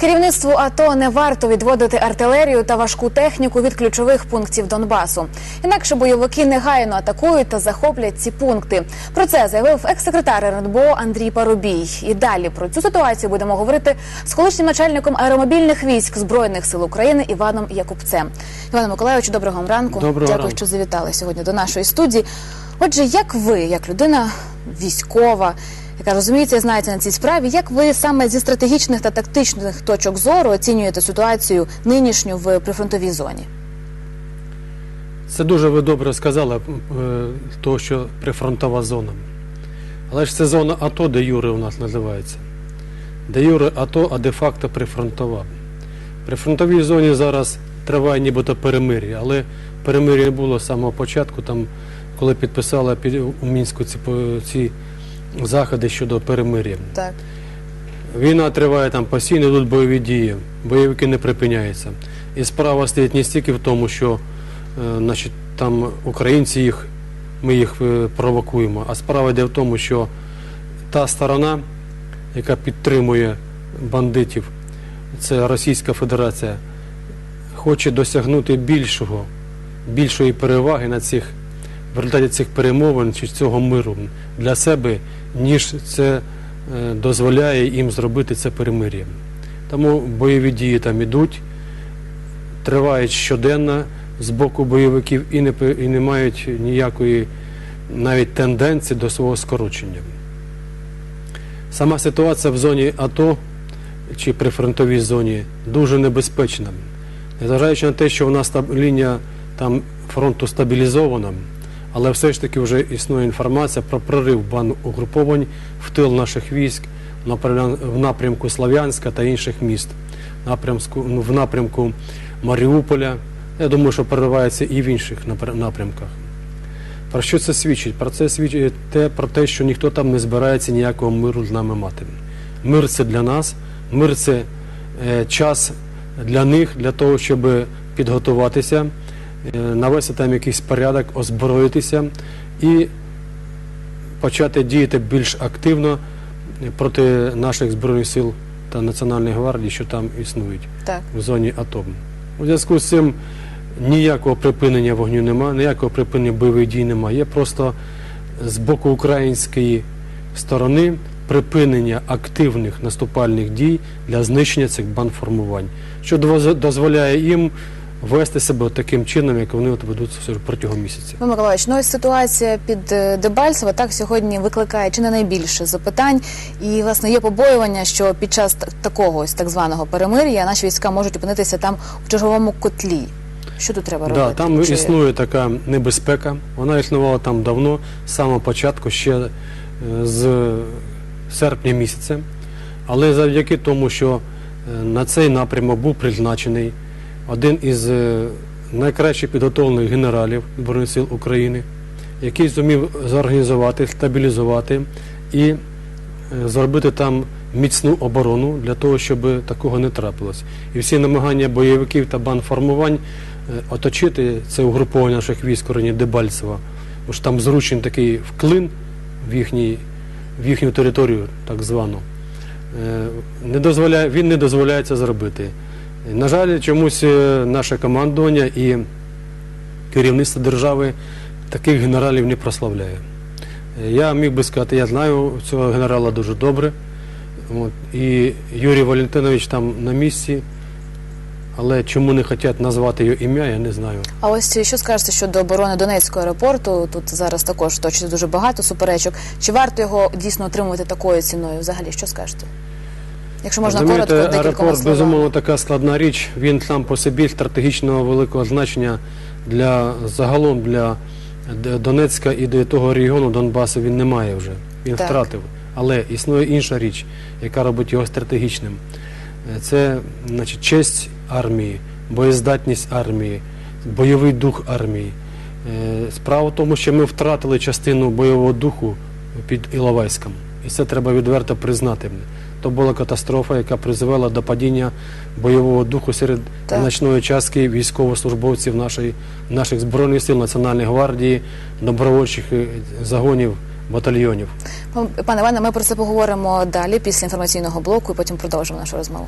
Керівництву АТО не варто відводити артилерію та важку техніку від ключових пунктів Донбасу. Інакше бойовики негайно атакують та захоплять ці пункти. Про це заявив екс-секретар РНБО Андрій Парубій. І далі про цю ситуацію будемо говорити з колишнім начальником аеромобільних військ збройних сил України Іваном Якубцем. Іване Миколайовичу, доброго вам ранку. Доброго Дякую, ранку. що завітали сьогодні до нашої студії. Отже, як ви, як людина військова, яка розуміється і знається на цій справі, як ви саме зі стратегічних та тактичних точок зору оцінюєте ситуацію нинішню в прифронтовій зоні? Це дуже ви добре сказали, е, того, що прифронтова зона. Але ж це зона АТО, де Юри у нас називається. Де Юри АТО, а де-факто прифронтова. В прифронтовій зоні зараз триває нібито перемир'я, але перемир'я було з самого початку, там, коли підписали у Мінську ці, ці заходи щодо перемир'я. Так. Війна триває там постійно, йдуть бойові дії, бойовики не припиняються. І справа стоїть не стільки в тому, що е, значить, там українці їх, ми їх е, провокуємо, а справа йде в тому, що та сторона, яка підтримує бандитів, це Російська Федерація, хоче досягнути більшого, більшої переваги на цих, в результаті цих перемовин чи цього миру для себе, ніж це е, дозволяє їм зробити це перемир'я. Тому бойові дії там ідуть, тривають щоденно з боку бойовиків і не, і не мають ніякої навіть тенденції до свого скорочення. Сама ситуація в зоні АТО чи прифронтовій зоні дуже небезпечна. Незважаючи на те, що в нас лінія там фронту стабілізована, але все ж таки вже існує інформація про прорив угруповань в тил наших військ в напрямку Слов'янська та інших міст, ну, в напрямку Маріуполя. Я думаю, що проривається і в інших напрямках. Про що це свідчить? Про це свідчить те, про те, що ніхто там не збирається ніякого миру з нами мати. Мир це для нас, мир це е, час для них, для того, щоб підготуватися, навести там якийсь порядок, озброїтися і почати діяти більш активно проти наших збройних сил та Національної гвардії, що там існують Так. в зоні АТО. У зв'язку з цим ніякого припинення вогню немає, ніякого припинення бойових дій немає. Є просто з боку української сторони припинення активних наступальних дій для знищення цих бандформувань, що дозволяє їм вести себе таким чином, як вони от ведуть протягом місяця. Іван Миколаївич, ну ось ситуація під е, Дебальцево так сьогодні викликає чи не найбільше запитань. І власне є побоювання, що під час такого ось так званого перемир'я наші війська можуть опинитися там в черговому котлі. Що тут треба Да, робити? там Чи- існує така небезпека. Вона існувала там давно, з самого початку, ще е, з серпня місяця. Але завдяки тому, що е, на цей напрямок був призначений один із е, найкраще підготовлених генералів Збройних сил України, який зумів зорганізувати, стабілізувати і е, зробити там міцну оборону для того, щоб такого не трапилось. І всі намагання бойовиків та бандформувань е, оточити це угруповання наших військ районі Дебальцева, бо ж там зручен такий вклин в, їхній, в їхню територію, так звану. Не дозволяє, він не дозволяє це зробити. На жаль, чомусь е, наше командування і керівництво держави таких генералів не прославляє. Е, Я міг би сказати, я знаю цього генерала дуже добре. От, і Юрій Валентинович там на місці, але чому не хочуть назвати його ім'я, я не знаю. А ось що скажете щодо оборони Донецького аеропорту? Тут зараз також точно дуже багато суперечок. Чи варто його дійсно отримувати такою ціною? Взагалі, що скажете? Якщо можна Розумієте, коротко, декількома аеропорт, безумовно, така складна річ. Він сам по собі стратегічного великого значення для загалом для Донецька і до того регіону Донбасу він не має вже. Він Так. втратив. Але існує інша річ, яка робить його стратегічним. Е, Це значить, честь армії, боєздатність армії, бойовий дух армії. Е, Справа в тому, що ми втратили частину бойового духу під Іловайськом. І це треба відверто признати. То була катастрофа, яка призвела до падіння бойового духу серед Так. значної частки військовослужбовців нашої, наших збройних сил, Національної гвардії, добровольчих е, загонів, батальйонів. Пане Іване, ми про це поговоримо далі після інформаційного блоку і потім продовжимо нашу розмову.